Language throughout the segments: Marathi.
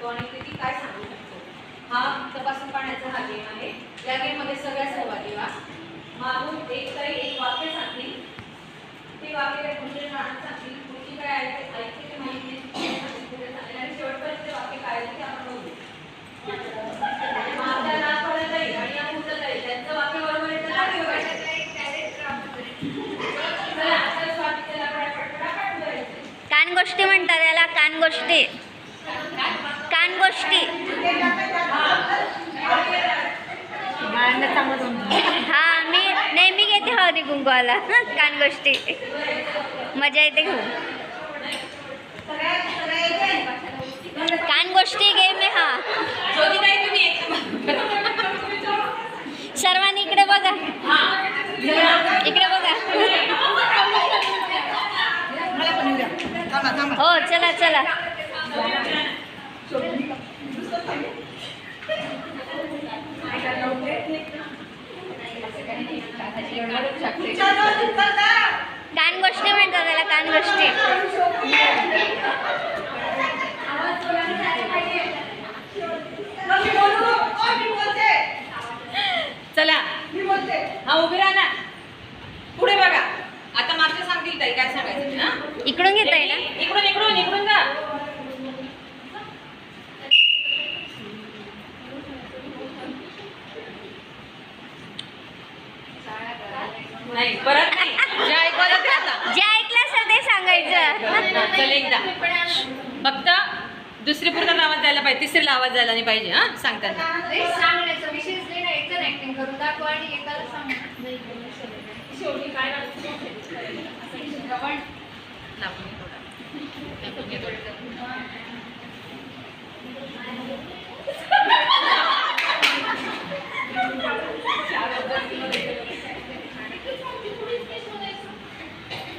शकतो आणि किती काय सांगू शकतो? हा तपासून पाहण्याचा हा गेम आहे. या गेममध्ये सगळ्या सहभागी व्हा. मागून एक काही एक वाक्य सांगतील. ते वाक्य पुढचे नाणं सांगतील. पुढची काय आहे ते ऐकते ते माहिती. आणि शेवटपर्यंत ते वाक्य काय आहे ते आपण बघू. आपल्याला आणि त्यांचं वाक्य बरोबर. कान गोष्टी म्हणतात याला कान गोष्टी. कान गोष्टी. हा मी नेहमी घेते हळदी कुंकवाला. कान गोष्टी. मजा येते घेऊन कान गोष्टी गेम आहे हा. सर्वांनी इकडे बघा. इकडे बघा. हो चला चला. कान गोष्टी म्हणतात त्याला कान गोष्टी. चला. हा उभे राहा ना. पुढे बघा. आता मागचे सांगतील ताई काय सांगायचं? इकडून घेता? येईल इकडून इकडून इकडून जा. नाही परत नाही. जे ऐकवलं ते आता. जे ऐकलं असेल ते सांगायचं. चल एकदा. फक्त दुसरी पूर्ण आवाज द्यायला पाहिजे तिसरीला आवाज द्यायला नाही पाहिजे हा? सांगताना.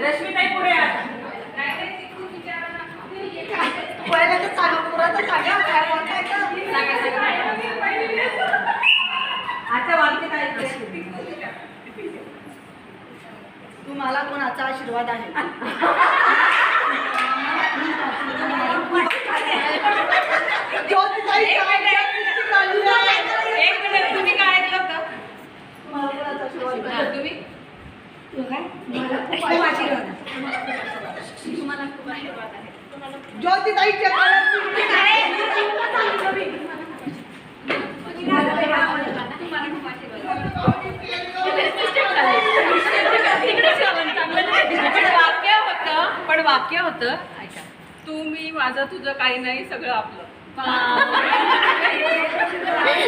रश्मीताई पुढे आता सांगा, सांगा. आता वाक्य काय तुम्हाला कोणाचा आशीर्वाद आहे ज्योतिताई एक मिनिट. चालली आहे. एक मिनिट तुम्ही काय ऐकलं होतं तुम्हाला कोणाचा आशीर्वाद आहे? हा, तुम्ही खूप आशीर्वाद आहे. ज्योतिताईच्या काळात तुम्ही पण वाक्य होतं. पण वाक्य होतं. ऐका. तू मी माझं तुझं काही नाही सगळं आपलं.